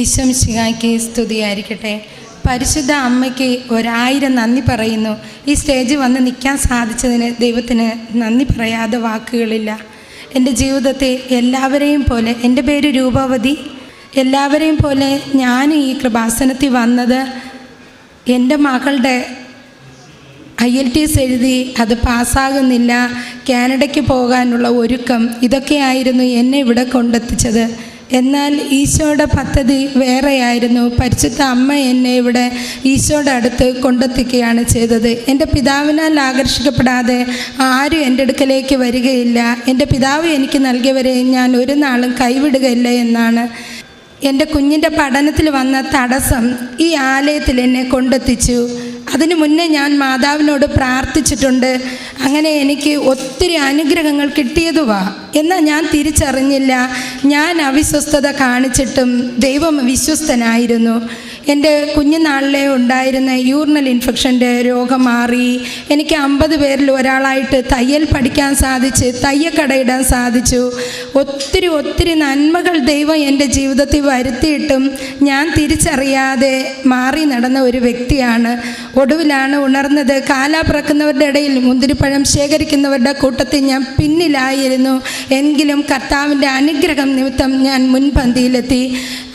ഈശ്വംശികായ്ക്ക് സ്തുതിയായിരിക്കട്ടെ. പരിശുദ്ധ അമ്മയ്ക്ക് ഒരായിരം നന്ദി പറയുന്നു. ഈ സ്റ്റേജിൽ വന്ന് നിൽക്കാൻ സാധിച്ചതിന് ദൈവത്തിന് നന്ദി പറയാതെ വാക്കുകളില്ല. എന്റെ ജീവിതത്തെ എല്ലാവരെയും പോലെ എന്റെ പേര് രൂപവതി. എല്ലാവരെയും പോലെ ഞാൻ ഈ കൃപാസനത്തിൽ വന്നത് എന്റെ മകളുടെ ഐ എൽ ടി എസ് എഴുതി അത് പാസ്സാകുന്നില്ല. കാനഡയ്ക്ക് പോകാനുള്ള ഒരുക്കം ഇതൊക്കെയായിരുന്നു എന്നെ ഇവിടെ കൊണ്ടെത്തിച്ചത്. എന്നാൽ ഈശോയുടെ പദ്ധതി വേറെയായിരുന്നു. പരിശുദ്ധ അമ്മ എന്നെ ഇവിടെ ഈശോയുടെ അടുത്ത് കൊണ്ടെത്തിക്കുകയാണ് ചെയ്തത്. എന്റെ പിതാവിനാൽ ആകർഷിക്കപ്പെടാതെ ആരും എന്റെ അടുക്കലേക്ക് വരികയില്ല. എന്റെ പിതാവ് എനിക്ക് നൽകിയവരെ ഞാൻ ഒരു നാളും കൈവിടുകയില്ല എന്നാണ്. എന്റെ കുഞ്ഞിന്റെ പഠനത്തിൽ വന്ന തടസ്സം ഈ ആലയത്തിൽ എന്നെ കൊണ്ടെത്തിച്ചു. അതിനു മുന്നേ ഞാൻ മാതാവിനോട് പ്രാർത്ഥിച്ചിട്ടുണ്ട്. അങ്ങനെ എനിക്ക് ഒത്തിരി അനുഗ്രഹങ്ങൾ കിട്ടിയതുവാ എന്നാൽ ഞാൻ തിരിച്ചറിഞ്ഞില്ല. ഞാൻ അവിശ്വസ്തത കാണിച്ചിട്ടും ദൈവം വിശ്വസ്തനായിരുന്നു. എന്റെ കുഞ്ഞുനാളിലെ ഉണ്ടായിരുന്ന യൂറിനൽ ഇൻഫെക്ഷന്റെ രോഗം മാറി. എനിക്ക് അമ്പത് പേരിൽ ഒരാളായിട്ട് തയ്യൽ പഠിക്കാൻ സാധിച്ച് തയ്യക്കടയിടാൻ സാധിച്ചു. ഒത്തിരി ഒത്തിരി നന്മകൾ ദൈവം എന്റെ ജീവിതത്തിൽ വരുത്തിയിട്ടും ഞാൻ തിരിച്ചറിയാതെ മാറി നടന്ന ഒരു വ്യക്തിയാണ്. ഒടുവിലാണ് ഉണർന്നത്. കാലാപിറക്കുന്നവരുടെ ഇടയിൽ മുന്തിരിപ്പഴം ശേഖരിക്കുന്നവരുടെ കൂട്ടത്തിൽ ഞാൻ പിന്നിലായിരുന്നു. എങ്കിലും കർത്താവിന്റെ അനുഗ്രഹം നിമിത്തം ഞാൻ മുൻപന്തിയിലെത്തി.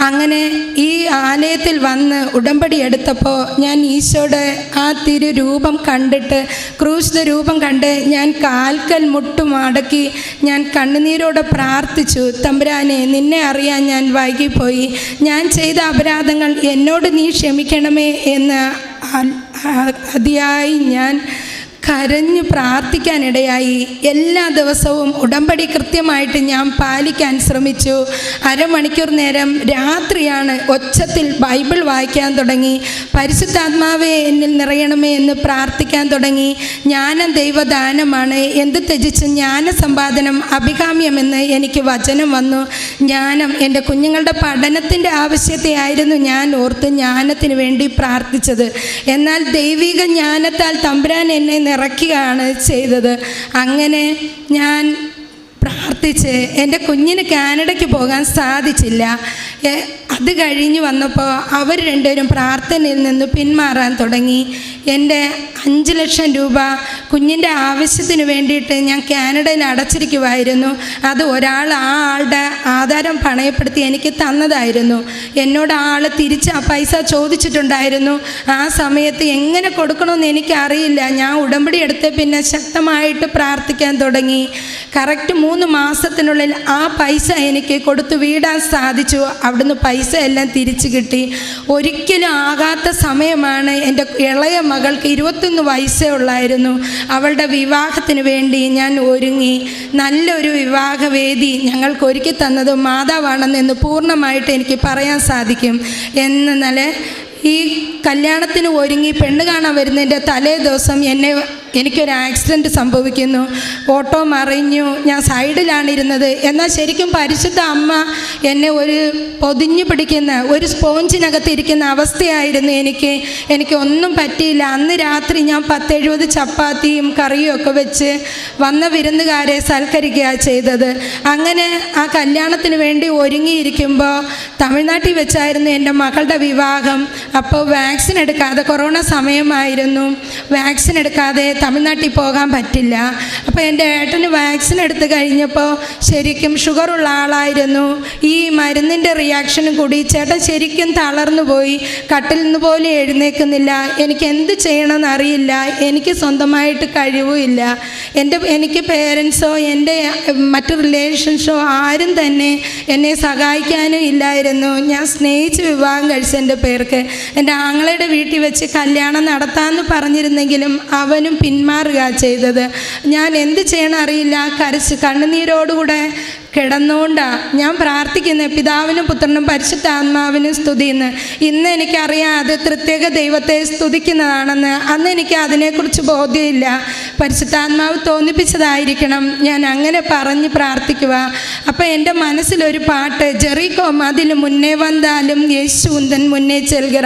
അങ്ങനെ ഈ ആലയത്തിൽ വന്ന് ഉടമ്പടി എടുത്തപ്പോൾ ഞാൻ ഈശോയുടെ ആ തിരു രൂപം കണ്ടിട്ട് ക്രൂശിത രൂപം കണ്ട് ഞാൻ കാൽക്കൽ മുട്ടുമടക്കി ഞാൻ കണ്ണുനീരോടെ പ്രാർത്ഥിച്ചു തമ്പുരാനെ നിന്നെ അറിയാൻ ഞാൻ വൈകിപ്പോയി. ഞാൻ ചെയ്ത അപരാധങ്ങൾ എന്നോട് നീ ക്ഷമിക്കണമേ എന്ന് അതിയായി ഞാൻ കരഞ്ഞു പ്രാർത്ഥിക്കാനിടയായി എല്ലാ ദിവസവും ഉടമ്പടി കൃത്യമായിട്ട് ഞാൻ പാലിക്കാൻ ശ്രമിച്ചു. അരമണിക്കൂർ നേരം രാത്രിയാണ് ഒച്ചത്തിൽ ബൈബിൾ വായിക്കാൻ തുടങ്ങി. പരിശുദ്ധാത്മാവെ എന്നിൽ നിറയണമേ എന്ന് പ്രാർത്ഥിക്കാൻ തുടങ്ങി. ജ്ഞാനം ദൈവദാനമാണ്. എന്ത് ത്യജിച്ച് ജ്ഞാന സമ്പാദനം അഭികാമ്യമെന്ന് എനിക്ക് വചനം വന്നു. ജ്ഞാനം എന്റെ കുഞ്ഞുങ്ങളുടെ പഠനത്തിന്റെ ആവശ്യത്തെ ആയിരുന്നു ഞാൻ ഓർത്ത് ജ്ഞാനത്തിന് വേണ്ടി പ്രാർത്ഥിച്ചത്. എന്നാൽ ദൈവിക ജ്ഞാനത്താൽ തമ്പുരാൻ എന്നെ നിറയ്ക്കുകയാണ് ചെയ്തത്. അങ്ങനെ ഞാൻ പ്രാർത്ഥിച്ച് എന്റെ കുഞ്ഞിന് കാനഡയ്ക്ക് പോകാൻ സാധിച്ചില്ല. അത് കഴിഞ്ഞ് വന്നപ്പോൾ അവർ രണ്ടുപേരും പ്രാർത്ഥനയിൽ നിന്ന് പിന്മാറാൻ തുടങ്ങി. എന്റെ അഞ്ച് ലക്ഷം രൂപ കുഞ്ഞിന്റെ ആവശ്യത്തിന് വേണ്ടിയിട്ട് ഞാൻ കാനഡയിൽ അടച്ചിരിക്കുമായിരുന്നു അത് ഒരാൾ ആ ആളുടെ ആധാരം പണയപ്പെടുത്തി എനിക്ക് തന്നതായിരുന്നു. എന്നോട് ആൾ തിരിച്ച് ആ പൈസ ചോദിച്ചിട്ടുണ്ടായിരുന്നു. ആ സമയത്ത് എങ്ങനെ കൊടുക്കണമെന്ന് എനിക്കറിയില്ല. ഞാൻ ഉടമ്പടി എടുത്ത് പിന്നെ ശക്തമായിട്ട് പ്രാർത്ഥിക്കാൻ തുടങ്ങി. കറക്റ്റ് മൂന്ന് മാസത്തിനുള്ളിൽ ആ പൈസ എനിക്ക് കൊടുത്തു വീടാൻ സാധിച്ചു. അവിടുന്ന് പൈസ എല്ലാം തിരിച്ചു കിട്ടി. ഒരിക്കലും ആകാത്ത സമയമാണ് എന്റെ ഇളയ മകൾക്ക് ഇരുപത്തൊന്ന് വയസ്സേ ഉള്ളായിരുന്നു. അവളുടെ വിവാഹത്തിന് വേണ്ടി ഞാൻ ഒരുങ്ങി. നല്ലൊരു വിവാഹവേദി ഞങ്ങൾക്ക് ഒരുക്കി തന്നത് മാതാവാണെന്ന് പൂർണമായിട്ട് എനിക്ക് പറയാൻ സാധിക്കും. എന്നാൽ ഈ കല്യാണത്തിന് ഒരുങ്ങി പെണ്ണ് കാണാൻ വരുന്നതിന്റെ തലേ ദിവസം എന്നെ എനിക്കൊരു ആക്സിഡന്റ് സംഭവിക്കുന്നു. ഓട്ടോ മറിഞ്ഞു. ഞാൻ സൈഡിലാണ് ഇരുന്നത്. എന്നാൽ ശരിക്കും പരിശുദ്ധ അമ്മ എന്നെ ഒരു പൊതിഞ്ഞു പിടിക്കുന്ന ഒരു സ്പോഞ്ചിനകത്ത് ഇരിക്കുന്ന അവസ്ഥയായിരുന്നു എനിക്ക്. എനിക്ക് ഒന്നും പറ്റിയില്ല. അന്ന് രാത്രി ഞാൻ പത്തെഴുപത് ചപ്പാത്തിയും കറിയും ഒക്കെ വെച്ച് വന്ന വിരുന്നുകാരെ സൽക്കരിക്കുക ചെയ്തത്. അങ്ങനെ ആ കല്യാണത്തിന് വേണ്ടി ഒരുങ്ങിയിരിക്കുമ്പോൾ തമിഴ്നാട്ടിൽ വെച്ചായിരുന്നു എന്റെ മകളുടെ വിവാഹം. അപ്പോൾ വാക്സിൻ എടുക്കാതെ കൊറോണ സമയമായിരുന്നു. വാക്സിൻ എടുക്കാതെ തമിഴ്നാട്ടിൽ പോകാൻ പറ്റില്ല. അപ്പോൾ എന്റെ ഏട്ടന് വാക്സിൻ എടുത്തു കഴിഞ്ഞപ്പോൾ ശരിക്കും ഷുഗറുള്ള ആളായിരുന്നു. ഈ മരുന്നിന്റെ റിയാക്ഷനും കൂടി ചേട്ടൻ ശരിക്കും തളർന്നു പോയി. കട്ടിൽ നിന്ന് പോലും എഴുന്നേൽക്കുന്നില്ല എനിക്ക് എന്ത് ചെയ്യണമെന്ന് അറിയില്ല. എനിക്ക് സ്വന്തമായിട്ട് കഴിവുമില്ല എന്റെ എനിക്ക് പേരൻസോ എന്റെ മറ്റു റിലേഷൻസോ ആരും തന്നെ എന്നെ സഹായിക്കാനും ഇല്ലായിരുന്നു. ഞാൻ സ്നേഹിച്ച് വിവാഹം കഴിച്ച എന്റെ പേർക്ക്. എന്റെ ആങ്ങളയുടെ വീട്ടിൽ വെച്ച് കല്യാണം നടത്താമെന്ന് പറഞ്ഞിരുന്നെങ്കിലും അവനും പിന്മാറുക ചെയ്തത്. ഞാൻ എന്ത് ചെയ്യണം അറിയില്ല. കരച്ച് കണ്ണുനീരോടുകൂടെ കിടന്നുകൊണ്ടാ ഞാൻ പ്രാർത്ഥിക്കുന്നത് പിതാവിനും പുത്രനും പരിശുദ്ധ ആത്മാവിനും സ്തുതിയെന്ന് ഇന്ന്. എനിക്കറിയാം അത് പ്രത്യേക ദൈവത്തെ സ്തുതിക്കുന്നതാണെന്ന്. അന്ന് എനിക്ക് അതിനെക്കുറിച്ച് ബോധ്യമില്ല. പരിശുദ്ധാത്മാവ് തോന്നിപ്പിച്ചതായിരിക്കണം. ഞാൻ അങ്ങനെ പറഞ്ഞ് പ്രാർത്ഥിക്കുക അപ്പോൾ എന്റെ മനസ്സിലൊരു പാട്ട് ജെറിക്കോ അതിൽ മുന്നേ വന്നാലും യേശുന്തൻ മുന്നേ ചെൽകിറ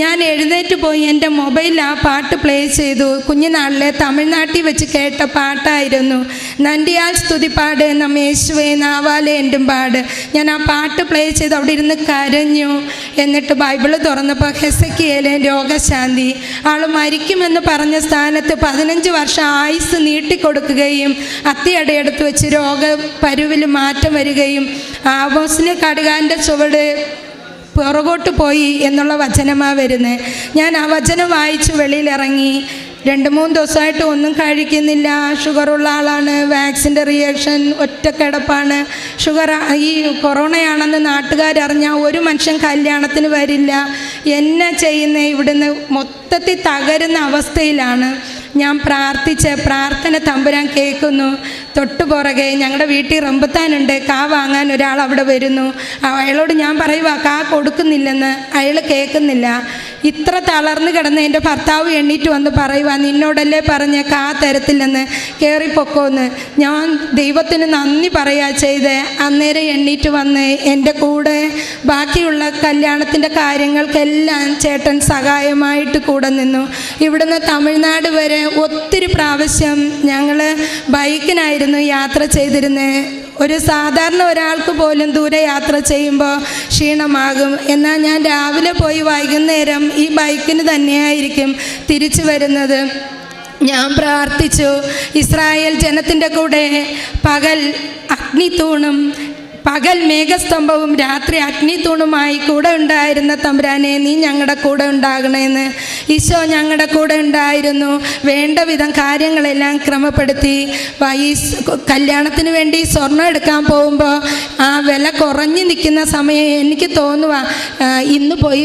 ഞാൻ എഴുന്നേറ്റ് പോയി എന്റെ മൊബൈലിൽ ആ പാട്ട് പ്ലേ ചെയ്തു. കുഞ്ഞുനാളിലെ തമിഴ്നാട്ടിൽ വെച്ച് കേട്ട പാട്ടായിരുന്നു. നന്ദിയാൽ സ്തുതിപ്പാട് നമ്മ യേശുവേ നാവാലെ എന്റെ പാട്. ഞാൻ ആ പാട്ട് പ്ലേ ചെയ്ത് അവിടെ ഇരുന്ന് കരഞ്ഞു. എന്നിട്ട് ബൈബിൾ തുറന്നപ്പോൾ ഹെസക്കിയേലെ രോഗശാന്തി. ആൾ മരിക്കുമെന്ന് പറഞ്ഞ സ്ഥാനത്ത് പതിനഞ്ച് വർഷം ആയുസ് നീട്ടിക്കൊടുക്കുകയും അത്തിയടയെടുത്ത് വെച്ച് രോഗ പരുവിൽ മാറ്റം വരികയും ആബോസിന് കടുകാന്റെ ചുവട് പുറകോട്ട് പോയി എന്നുള്ള വചനമാണ് വരുന്നത് ഞാൻ ആ വചനം വായിച്ച് വെളിയിലിറങ്ങി. രണ്ട് മൂന്ന് ദിവസമായിട്ട് ഒന്നും കഴിക്കുന്നില്ല. ഷുഗറുള്ള ആളാണ്. വാക്സിന്റെ റിയാക്ഷൻ ഒറ്റക്കിടപ്പാണ്. ഷുഗർ ഈ കൊറോണയാണെന്ന് നാട്ടുകാരറിഞ്ഞാൽ ഒരു മനുഷ്യൻ കല്യാണത്തിന് വരില്ല. എന്നെ ചെയ്യുന്ന ഇവിടുന്ന് മൊത്തത്തിൽ തകരുന്ന അവസ്ഥയിലാണ്. ഞാൻ പ്രാർത്ഥിച്ച് പ്രാർത്ഥന തമ്പുരാൻ കേൾക്കുന്നു. തൊട്ടു പുറകെ ഞങ്ങളുടെ വീട്ടിൽ റമ്പത്താനുണ്ട് കാ വാങ്ങാൻ ഒരാൾ അവിടെ വരുന്നു. അയാളോട് ഞാൻ പറയുക കാ കൊടുക്കുന്നില്ലെന്ന്. അയാൾ കേൾക്കുന്നില്ല. ഇത്ര തളർന്നു കിടന്ന് എന്റെ ഭർത്താവ് എണ്ണീറ്റ് വന്ന് പറയുക നിന്നോടല്ലേ പറഞ്ഞ കാ തരത്തില്ലെന്ന്. കയറിപ്പൊക്കോന്ന് ഞാൻ ദൈവത്തിന് നന്ദി പറയാ ചെയ്ത്. അന്നേരം എണ്ണീറ്റ് വന്ന് എന്റെ കൂടെ ബാക്കിയുള്ള കല്യാണത്തിന്റെ കാര്യങ്ങൾക്കെല്ലാം ചേട്ടൻ സഹായമായിട്ട് കൂടെ നിന്നു. ഇവിടുന്ന് തമിഴ്നാട് വരെ ഒത്തിരി പ്രാവശ്യം ഞങ്ങൾ ബൈക്കിനായിരുന്നു യാത്ര ചെയ്തിരുന്നത് ഒരു സാധാരണ ഒരാൾക്ക് പോലും ദൂരെ യാത്ര ചെയ്യുമ്പോൾ ക്ഷീണമാകും. എന്നാൽ ഞാൻ രാവിലെ പോയി വൈകുന്നേരം ഈ ബൈക്കിന് തന്നെയായിരിക്കും തിരിച്ചു വരുന്നത്. ഞാൻ പ്രാർത്ഥിച്ചു ഇസ്രായേൽ ജനത്തിന്റെ കൂടെ പകൽ അഗ്നിത്തൂണും പകൽ മേഘസ്തംഭവും രാത്രി അഗ്നിത്തൂണുമായി കൂടെ ഉണ്ടായിരുന്ന തമ്പുരാനെ നീ ഞങ്ങളുടെ കൂടെ ഉണ്ടാകണമെന്ന് ഈശോ ഞങ്ങളുടെ കൂടെ ഉണ്ടായിരുന്നു. വേണ്ട വിധം കാര്യങ്ങളെല്ലാം ക്രമപ്പെടുത്തി. ഈ കല്യാണത്തിന് വേണ്ടി സ്വർണം എടുക്കാൻ പോകുമ്പോൾ ആ വില കുറഞ്ഞു നിൽക്കുന്ന സമയം എനിക്ക് തോന്നുക ഇന്ന് പോയി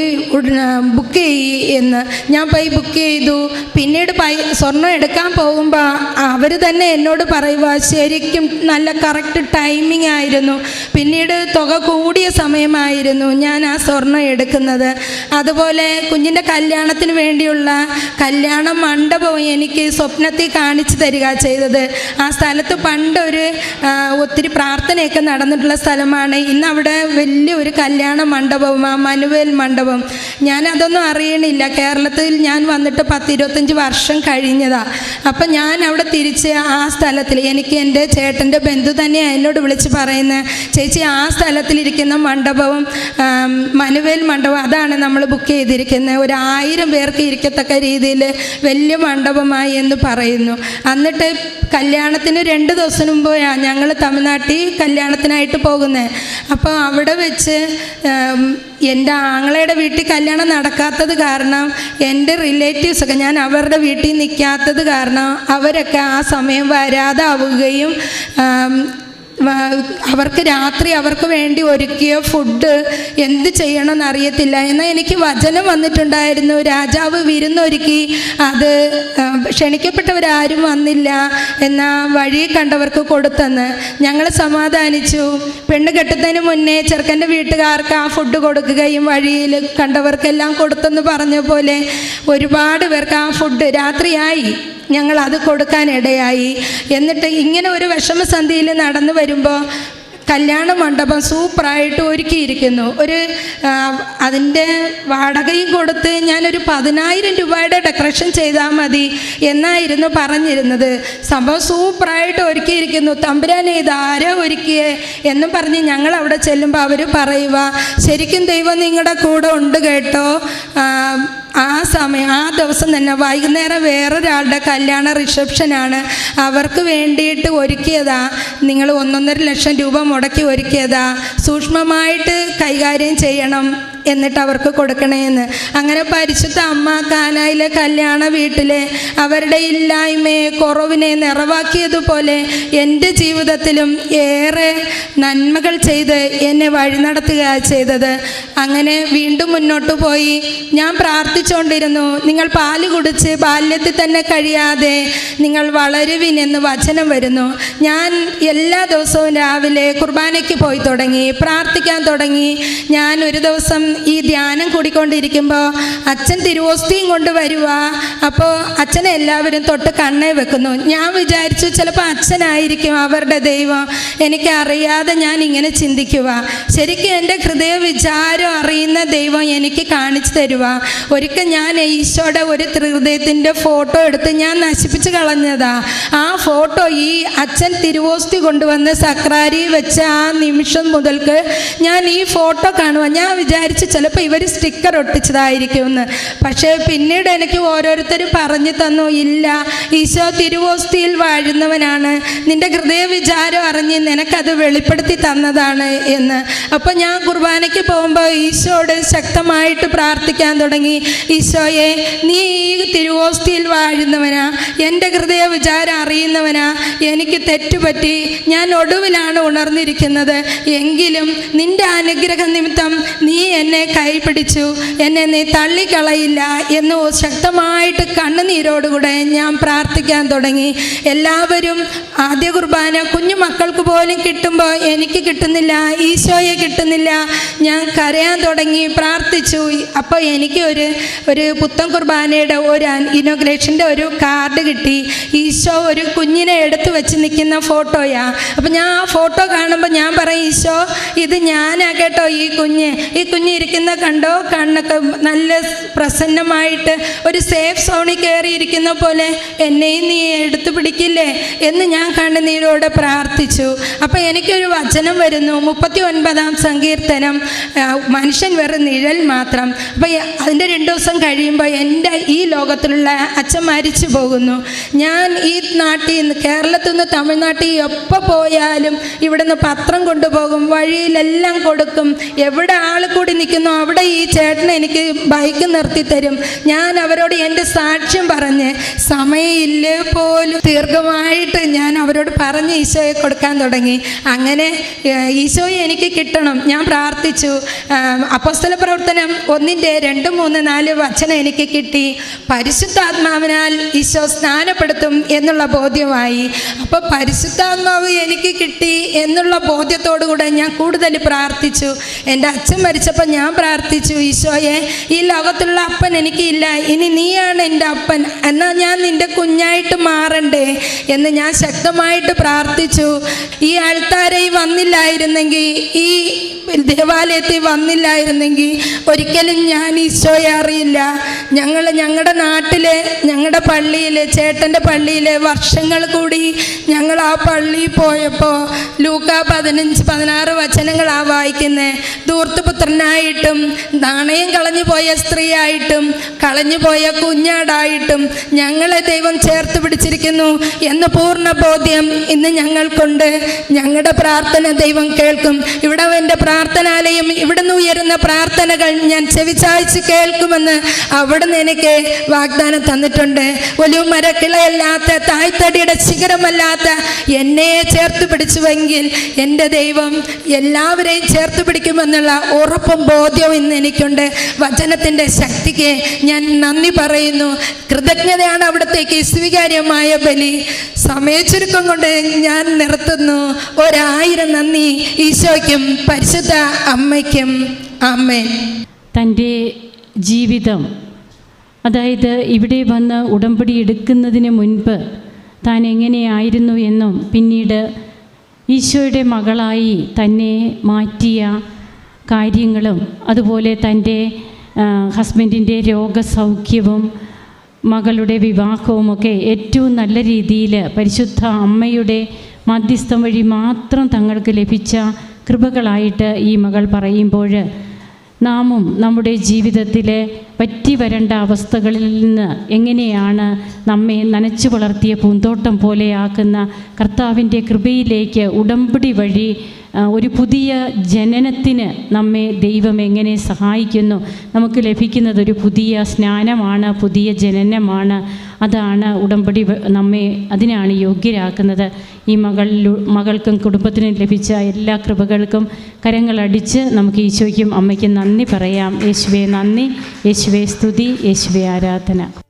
ബുക്ക് ചെയ്യ് എന്ന്. ഞാൻ പോയി ബുക്ക് ചെയ്തു. പിന്നീട് പൈ സ്വർണം എടുക്കാൻ പോകുമ്പോൾ അവർ തന്നെ എന്നോട് പറയുക ശരിക്കും നല്ല കറക്റ്റ് ടൈമിംഗ് ആയിരുന്നു. പിന്നീട് തുക കൂടിയ സമയമായിരുന്നു ഞാൻ ആ സ്വർണം എടുക്കുന്നത്. അതുപോലെ കുഞ്ഞിന്റെ കല്യാണത്തിന് വേണ്ടിയുള്ള കല്യാണ മണ്ഡപം എനിക്ക് സ്വപ്നത്തിൽ കാണിച്ചു തരിക ചെയ്തത്. ആ സ്ഥലത്ത് പണ്ടൊരു ഒത്തിരി പ്രാർത്ഥനയൊക്കെ നടന്നിട്ടുള്ള സ്ഥലമാണ്. ഇന്ന് അവിടെ വലിയൊരു കല്യാണ മണ്ഡപവും ആ മനുവേൽ മണ്ഡപം. ഞാൻ അതൊന്നും അറിയണില്ല. കേരളത്തിൽ ഞാൻ വന്നിട്ട് പത്ത് ഇരുപത്തഞ്ച് വർഷം കഴിഞ്ഞതാ. അപ്പം ഞാൻ അവിടെ തിരിച്ച് ആ സ്ഥലത്തിൽ എനിക്ക് എന്റെ ചേട്ടന്റെ ബന്ധു തന്നെയാണ് എന്നോട് വിളിച്ച് പറയുന്നത്. ചേച്ചി ആ സ്ഥലത്തിലിരിക്കുന്ന മണ്ഡപവും മനുവേൽ മണ്ഡപം അതാണ് നമ്മൾ ബുക്ക് ചെയ്തിരിക്കുന്നത്. ഒരു ആയിരം പേർക്ക് ഇരിക്കത്തക്ക രീതിയിൽ വലിയ മണ്ഡപമായി എന്ന് പറയുന്നു. എന്നിട്ട് കല്യാണത്തിന് രണ്ട് ദിവസം മുമ്പാണ് ഞങ്ങൾ തമിഴ്നാട്ടിൽ കല്യാണത്തിനായിട്ട് പോകുന്നത്. അപ്പോൾ അവിടെ വെച്ച് എന്റെ ആങ്ങളയുടെ വീട്ടിൽ കല്യാണം നടക്കാത്തത് കാരണം എന്റെ റിലേറ്റീവ്സൊക്കെ ഞാൻ അവരുടെ വീട്ടിൽ നിൽക്കാത്തത് കാരണം അവരൊക്കെ ആ സമയം വരാതാവുകയും അവർക്ക് രാത്രി അവർക്ക് വേണ്ടി ഒരുക്കിയ ഫുഡ് എന്ത് ചെയ്യണമെന്ന് അറിയത്തില്ല എന്നാൽ എനിക്ക് വചനം വന്നിട്ടുണ്ടായിരുന്നു രാജാവ് വിരുന്നൊരുക്കി അത് ക്ഷണിക്കപ്പെട്ടവരാരും വന്നില്ല എന്നാൽ വഴി കണ്ടവർക്ക് കൊടുത്തെന്ന്. ഞങ്ങൾ സമാധാനിച്ചു. പെണ്ണ് കെട്ടുന്നതിന് മുന്നേ ചെറുക്കന്റെ വീട്ടുകാർക്ക് ആ ഫുഡ് കൊടുക്കുകയും വഴിയിൽ കണ്ടവർക്കെല്ലാം കൊടുത്തെന്ന് പറഞ്ഞ പോലെ ഒരുപാട് പേർക്ക് ആ ഫുഡ് രാത്രിയായി. ഞങ്ങൾ അത് കൊടുക്കാനിടയായി എന്നിട്ട് ഇങ്ങനെ ഒരു വിഷമസന്ധിയിൽ നടന്നു വരുമ്പോൾ കല്യാണ മണ്ഡപം സൂപ്പറായിട്ട് ഒരുക്കിയിരിക്കുന്നു. ഒരു അതിന്റെ വാടകയും കൊടുത്ത് ഞാനൊരു പതിനായിരം രൂപയുടെ ഡെക്കറേഷൻ ചെയ്താൽ മതി എന്നായിരുന്നു പറഞ്ഞിരുന്നത്. സംഭവം സൂപ്പറായിട്ട് ഒരുക്കിയിരിക്കുന്നു. തമ്പുരാനെ ഇത് ആരാ ഒരുക്കിയേ എന്നും പറഞ്ഞ് ഞങ്ങൾ അവിടെ ചെല്ലുമ്പോൾ അവർ പറയുക ശരിക്കും ദൈവം നിങ്ങളുടെ കൂടെ ഉണ്ട് കേട്ടോ. ആ, സമയം ആ ദിവസം തന്നെ വൈകുന്നേരം വേറൊരാളുടെ കല്യാണ റിസപ്ഷനാണ്. അവർക്ക് വേണ്ടിയിട്ട് ഒരുക്കിയതാ. നിങ്ങൾ ഒന്നൊന്നര ലക്ഷം രൂപ മുടക്കി ഒരുക്കിയതാ. സൂക്ഷ്മമായിട്ട് കൈകാര്യം ചെയ്യണം. എന്നിട്ട് അവർക്ക് കൊടുക്കണേന്ന്. അങ്ങനെ പരിശുദ്ധ അമ്മ കാനായിലെ കല്യാണ വീട്ടിലെ അവരുടെ ഇല്ലായ്മയെ കുറവിനെ നിറവാക്കിയതുപോലെ എന്റെ ജീവിതത്തിലും ഏറെ നന്മകൾ ചെയ്ത് എന്നെ വഴി നടത്തുക ചെയ്തത്. അങ്ങനെ വീണ്ടും മുന്നോട്ട് പോയി. ഞാൻ പ്രാർത്ഥിച്ചുകൊണ്ടിരുന്നു നിങ്ങൾ പാൽ കുടിച്ച് ബാല്യത്തിൽ തന്നെ കഴിയാതെ നിങ്ങൾ വളരുവിൻ എന്ന് വചനം വരുന്നു. ഞാൻ എല്ലാ ദിവസവും രാവിലെ കുർബാനയ്ക്ക് പോയി തുടങ്ങി പ്രാർത്ഥിക്കാൻ തുടങ്ങി. ഞാൻ ഒരു ദിവസം ഈ ധ്യാനം കൂടിക്കൊണ്ടിരിക്കുമ്പോൾ അച്ഛൻ തിരുവോസ്തിയും കൊണ്ട് വരുക അപ്പോൾ അച്ഛനെ എല്ലാവരും തൊട്ട് കണ്ണേ വെക്കുന്നു. ഞാൻ വിചാരിച്ചു ചിലപ്പോൾ അച്ഛനായിരിക്കും അവരുടെ ദൈവം. എനിക്കറിയാതെ ഞാൻ ഇങ്ങനെ ചിന്തിക്കുക ശരിക്കും എന്റെ ഹൃദയ വിചാരം അറിയുന്ന ദൈവം എനിക്ക് കാണിച്ചു തരുക ഒരിക്കൽ ഞാൻ ഈശോയുടെ ഒരു ഹൃദയത്തിന്റെ ഫോട്ടോ എടുത്ത് ഞാൻ നശിപ്പിച്ച് കളഞ്ഞതാ. ആ ഫോട്ടോ ഈ അച്ഛൻ തിരുവോസ്തി കൊണ്ടുവന്ന് സക്രാരി വെച്ച ആ നിമിഷം മുതൽക്ക് ഞാൻ ഈ ഫോട്ടോ കാണുക ഞാൻ വിചാരിച്ച് ചിലപ്പോൾ ഇവർ സ്റ്റിക്കർ ഒട്ടിച്ചതായിരിക്കുമെന്ന്. പക്ഷേ പിന്നീട് എനിക്ക് ഓരോരുത്തർ പറഞ്ഞു തന്നു ഇല്ല ഈശോ തിരുവോസ്തിയിൽ വാഴുന്നവനാണ്. നിന്റെ ഹൃദയ വിചാരം അറിഞ്ഞ് നിനക്കത് വെളിപ്പെടുത്തി തന്നതാണ് എന്ന്. അപ്പോൾ ഞാൻ കുർബാനയ്ക്ക് പോകുമ്പോൾ ഈശോയോട് ശക്തമായിട്ട് പ്രാർത്ഥിക്കാൻ തുടങ്ങി. ഈശോയെ നീ ഈ തിരുവോസ്തിയിൽ വാഴുന്നവനാ. എന്റെ ഹൃദയ വിചാരം അറിയുന്നവനാ. എനിക്ക് തെറ്റുപറ്റി. ഞാൻ ഒടുവിലാണ് ഉണർന്നിരിക്കുന്നത്. എങ്കിലും നിന്റെ അനുഗ്രഹ നിമിത്തം നീ എന്നെ കൈപിടിച്ചു. എന്നെ നീ തള്ളിക്കളയില്ല എന്ന് ശക്തമായിട്ട് കണ്ണുനീരോടുകൂടെ ഞാൻ പ്രാർത്ഥിക്കാൻ തുടങ്ങി. എല്ലാവരും ആദ്യ കുർബാന കുഞ്ഞു മക്കൾക്ക് പോലും കിട്ടുമ്പോൾ എനിക്ക് കിട്ടുന്നില്ല ഈശോയെ കിട്ടുന്നില്ല. ഞാൻ കരയാൻ തുടങ്ങി പ്രാർത്ഥിച്ചു. അപ്പോൾ എനിക്ക് ഒരു ഒരു പുത്തൻ കുർബാനയുടെ ഒരു ഇനോഗ്രേഷന്റെ ഒരു കാർഡ് കിട്ടി. ഈശോ ഒരു കുഞ്ഞിനെ എടുത്തു വെച്ച് നിൽക്കുന്ന ഫോട്ടോയാ. അപ്പം ഞാൻ ആ ഫോട്ടോ കാണുമ്പോൾ ഞാൻ പറയും ഈശോ ഇത് ഞാനാ കേട്ടോ ഈ കുഞ്ഞ്. ഈ കുഞ്ഞ് ഇരിക്കുന്ന കണ്ടോ? കണ്ണൊക്കെ നല്ല പ്രസന്നമായിട്ട് ഒരു സേഫ് സോണിൽ കയറിയിരിക്കുന്ന പോലെ എന്നെയും നീ എടുത്തു പിടിക്കില്ലേ എന്ന് ഞാൻ കണ്ണുനീരോടെ പ്രാർത്ഥിച്ചു. അപ്പം എനിക്കൊരു വചനം വരുന്നു. മുപ്പത്തി ഒൻപതാം സങ്കീർത്തനം മനുഷ്യൻ വെറും നിഴൽ മാത്രം. അപ്പം അതിന്റെ രണ്ട് ദിവസം കഴിയുമ്പോൾ എന്റെ ഈ ലോകത്തിലുള്ള അച്ഛൻ മരിച്ചു പോകുന്നു. ഞാൻ ഈ നാട്ടിൽ നിന്ന് കേരളത്തിൽ നിന്ന് തമിഴ്നാട്ടിൽ എപ്പോൾ പോയാലും ഇവിടുന്ന് പത്രം കൊണ്ടുപോകും വഴിയിലെല്ലാം കൊടുക്കും. എവിടെ ആൾ കൂടി നിൽക്കുന്നു അവിടെ ഈ ചേട്ടൻ എനിക്ക് ബൈക്ക് നിർത്തി തരും. ഞാൻ അവരോട് എന്റെ സാക്ഷ്യം പറഞ്ഞ് സമയമില്ല പോലും. ദീർഘമായിട്ട് ഞാൻ അവരോട് പറഞ്ഞ് ഈശോയെ കൊടുക്കാൻ തുടങ്ങി. അങ്ങനെ ഈശോയെ എനിക്ക് കിട്ടണം. ഞാൻ പ്രാർത്ഥിച്ചു. അപ്പോസ്തല പ്രവർത്തനം ഒന്നിന്റെ രണ്ട് മൂന്ന് നാല് വചനം എനിക്ക് കിട്ടി. പരിശുദ്ധാത്മാവിനാൽ ഈശോ സ്നാനപ്പെടുത്തും എന്നുള്ള ബോധ്യമായി. അപ്പോൾ പരിശുദ്ധാത്മാവ് എനിക്ക് കിട്ടി എന്നുള്ള ബോധ്യത്തോടു കൂടെ ഞാൻ കൂടുതൽ പ്രാർത്ഥിച്ചു. എന്റെ അച്ഛൻ മരിച്ചപ്പോൾ ഞാൻ പ്രാർത്ഥിച്ചു ഈശോയെ ഈ ലോകത്തുള്ള അപ്പൻ എനിക്കില്ല. ഇനി നീയാണ് എന്റെ അപ്പൻ. എന്നാൽ ഞാൻ നിന്റെ കുഞ്ഞായിട്ട് മാറണ്ടേ എന്ന് ഞാൻ ശക്തമായിട്ട് പ്രാർത്ഥിച്ചു. ഈ ആൾത്താരെ വന്നില്ലായിരുന്നെങ്കിൽ ഈ ദേവാലയത്തിൽ വന്നില്ലായിരുന്നെങ്കിൽ ഒരിക്കലും ഞാൻ ഈശോയെ അറിയില്ല. ഞങ്ങൾ ഞങ്ങളുടെ നാട്ടിലെ ഞങ്ങളുടെ പള്ളിയിലെ ചേട്ടന്റെ പള്ളിയിലെ വർഷങ്ങൾ കൂടി ഞങ്ങൾ ആ പള്ളിയിൽ പോയപ്പോൾ ലൂക്ക പതിനഞ്ച് പതിനാറ് വചനങ്ങളാ വായിക്കുന്നത് ധൂർത്തുപുത്രനായിട്ടും നാണയം കളഞ്ഞു പോയ സ്ത്രീയായിട്ടും കളഞ്ഞു പോയ കുഞ്ഞാടായിട്ടും ഞങ്ങളെ ദൈവം ചേർത്ത് പിടിച്ചിരിക്കുന്നു എന്ന പൂർണ ബോധ്യം ഇന്ന് ഞങ്ങൾക്കുണ്ട്. ഞങ്ങളുടെ പ്രാർത്ഥന ദൈവം കേൾക്കും. ഇവിടെ എന്റെ പ്രാർത്ഥനാലയം ഇവിടുന്ന് ഉയരുന്ന പ്രാർത്ഥനകൾ ഞാൻ ചെവിച്ചാഴ്ച കേൾക്കുമെന്ന് അവിടുന്ന് എനിക്ക് വാഗ്ദാനം തന്നിട്ടുണ്ട്. വലിയ മരക്കിളയല്ലാത്ത തായ്തടിയുടെ ശിഖരമല്ലാത്ത എന്നെ ചേർത്ത് പിടിച്ചുവെങ്കിൽ എന്റെ ദൈവം എല്ലാവരെയും ചേർത്ത് പിടിക്കുമെന്നുള്ള ഉറപ്പും ബോധ്യവും ഇന്ന് എനിക്കുണ്ട്. വചനത്തിന്റെ ശക്തിക്ക് ഞാൻ നന്ദി പറയുന്നു. കൃതജ്ഞതയാണ് അവിടത്തേക്ക് സ്വീകാര്യമായ ബലി. സമയച്ചുരുക്കം കൊണ്ട് ഞാൻ നിർത്തുന്നു. ഒരായിരം നന്ദി. ഈശോയ്ക്കും പരിശുദ്ധ അമ്മയ്ക്കും അമ്മേ തന്റെ ജീവിതം അതായത് ഇവിടെ വന്ന് ഉടമ്പടി എടുക്കുന്നതിന് മുൻപ് താൻ എങ്ങനെയായിരുന്നു എന്നും പിന്നീട് ഈശോയുടെ മകളായി തന്നെ മാറ്റിയ കാര്യങ്ങളും അതുപോലെ തന്റെ ഹസ്ബൻഡിന്റെ രോഗസൗഖ്യവും മകളുടെ വിവാഹവുമൊക്കെ ഏറ്റവും നല്ല രീതിയിൽ പരിശുദ്ധ അമ്മയുടെ മധ്യസ്ഥം വഴി മാത്രം തങ്ങൾക്ക് ലഭിച്ച കൃപകളായിട്ട് ഈ മകൾ പറയുമ്പോൾ നാമും നമ്മുടെ ജീവിതത്തിലെ പറ്റി വരേണ്ട അവസ്ഥകളിൽ നിന്ന് എങ്ങനെയാണ് നമ്മെ നനച്ചു വളർത്തിയ പൂന്തോട്ടം പോലെയാക്കുന്ന കർത്താവിന്റെ കൃപയിലേക്ക് ഉടമ്പടി വഴി ഒരു പുതിയ ജനനത്തിന് നമ്മെ ദൈവം എങ്ങനെ സഹായിക്കുന്നു? നമുക്ക് ലഭിക്കുന്നത് ഒരു പുതിയ സ്നാനമാണ് പുതിയ ജനനമാണ്. അതാണ് ഉടമ്പടി നമ്മെ അതിനാണ് യോഗ്യരാക്കുന്നത്. ഈ മകളിലു മകൾക്കും കുടുംബത്തിനും ലഭിച്ച എല്ലാ കൃപകൾക്കും കരങ്ങളടിച്ച് നമുക്ക് ഈശോയ്ക്കും അമ്മയ്ക്കും നന്ദി പറയാം. യേശുവെ നന്ദി യേശുവെ സ്തുതി യേശുവെ ആരാധന.